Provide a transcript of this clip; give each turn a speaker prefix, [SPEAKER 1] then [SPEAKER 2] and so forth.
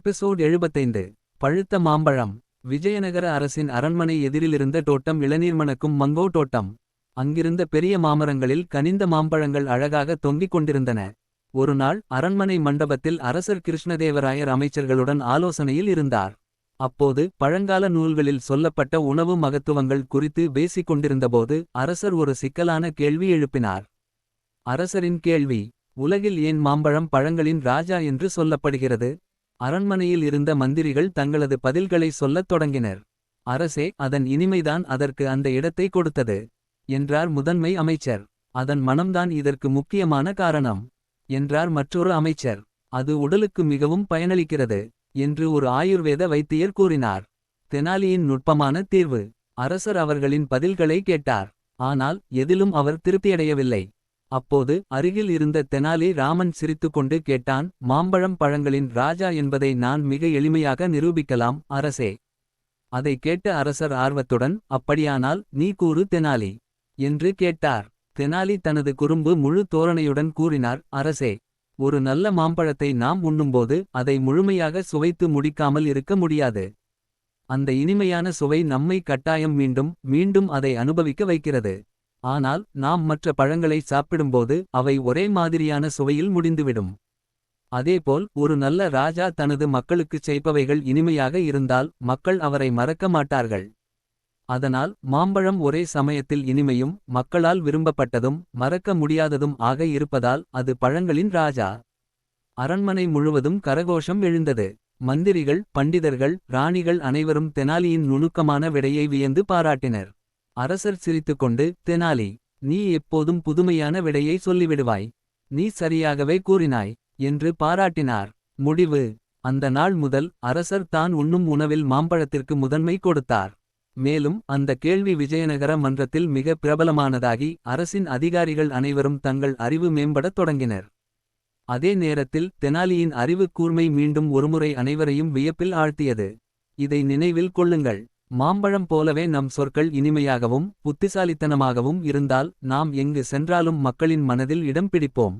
[SPEAKER 1] Episode எழுபத்தைந்து. பழுத்த மாம்பழம். விஜயநகர அரசின் அரண்மனை எதிரிலிருந்த தோட்டம் இளநீர் மணக்கும் மங்கோ தோட்டம். அங்கிருந்த பெரிய மாமரங்களில் கனிந்த மாம்பழங்கள் அழகாக தொங்கிக் கொண்டிருந்தன. ஒருநாள் அரண்மனை மண்டபத்தில் அரசர் கிருஷ்ணதேவராயர் அமைச்சர்களுடன் ஆலோசனையில் இருந்தார். அப்போது பழங்கால நூல்களில் சொல்லப்பட்ட உணவு மகத்துவங்கள் குறித்து பேசிக் கொண்டிருந்தபோது அரசர் ஒரு சிக்கலான கேள்வி எழுப்பினார். அரசரின் கேள்வி உலகில் ஏன் மாம்பழம் பழங்களின் ராஜா என்று சொல்லப்படுகிறது? அரண்மனையில் இருந்த மந்திரிகள் தங்களது பதில்களை சொல்லத் தொடங்கினர். அரசே அதன் இனிமைதான் அதற்கு அந்த இடத்தை கொடுத்தது என்றார் முதன்மை அமைச்சர். அதன் மனம்தான் இதற்கு முக்கியமான காரணம் என்றார் மற்றொரு அமைச்சர். அது உடலுக்கு மிகவும் பயனளிக்கிறது என்று ஒரு ஆயுர்வேத வைத்தியர் கூறினார். தெனாலியின் நுட்பமான தீர்வு. அரசர் அவர்களின் பதில்களை கேட்டார். ஆனால் எதிலும் அவர் திருப்தியடையவில்லை. அப்போது அருகில் இருந்த தெனாலி ராமன் சிரித்துக்கொண்டு கேட்டான் மாம்பழம் பழங்களின் ராஜா என்பதை நான் மிக எளிமையாக நிரூபிக்கலாம் அரசே அதை கேட்ட அரசர் ஆர்வத்துடன் அப்படியானால் நீ கூறு தெனாலி என்று கேட்டார். தெனாலி தனது குறும்பு முழு தோரணையுடன் கூறினார் அரசே ஒரு நல்ல மாம்பழத்தை நாம் உண்ணும்போது அதை முழுமையாக சுவைத்து முடிக்காமல் இருக்க முடியாது. அந்த இனிமையான சுவை நம்மை கட்டாயம் மீண்டும் மீண்டும் அதை அனுபவிக்க வைக்கிறது. ஆனால் நாம் மற்ற பழங்களை சாப்பிடும்போது அவை ஒரே மாதிரியான சுவையில் முடிந்துவிடும். அதேபோல் ஒரு நல்ல ராஜா தனது மக்களுக்குச் செய்பவைகள் இனிமையாக இருந்தால் மக்கள் அவரை மறக்க மாட்டார்கள். அதனால் மாம்பழம் ஒரே சமயத்தில் இனிமையும் மக்களால் விரும்பப்பட்டதும் மறக்க முடியாததும் ஆக இருப்பதால் அது பழங்களின் ராஜா. அரண்மனை முழுவதும் கரகோஷம் எழுந்தது. மந்திரிகள் பண்டிதர்கள் ராணிகள் அனைவரும் தெனாலியின் நுணுக்கமான விடையை வியந்து பாராட்டினர். அரசர் சிரித்துக்கொண்டு தெனாலி நீ எப்போதும் புதுமையான விடையை சொல்லிவிடுவாய். நீ சரியாகவே கூறினாய் என்று பாராட்டினார். முடிவு. அந்த நாள் முதல் அரசர் தான் உண்ணும் உணவில் மாம்பழத்திற்கு முதன்மை கொடுத்தார். மேலும் அந்த கேள்வி விஜயநகர மன்றத்தில் மிக பிரபலமானதாகி அரசின் அதிகாரிகள் அனைவரும் தங்கள் அறிவு மேம்படத் தொடங்கினர். அதே நேரத்தில் தெனாலியின் அறிவு கூர்மை மீண்டும் ஒருமுறை அனைவரையும் வியப்பில் ஆழ்த்தியது. இதை நினைவில் கொள்ளுங்கள். மாம்பழம் போலவே நம் சொற்கள் இனிமையாகவும் புத்திசாலித்தனமாகவும் இருந்தால் நாம் எங்கு சென்றாலும் மக்களின் மனதில் இடம் பிடிப்போம்.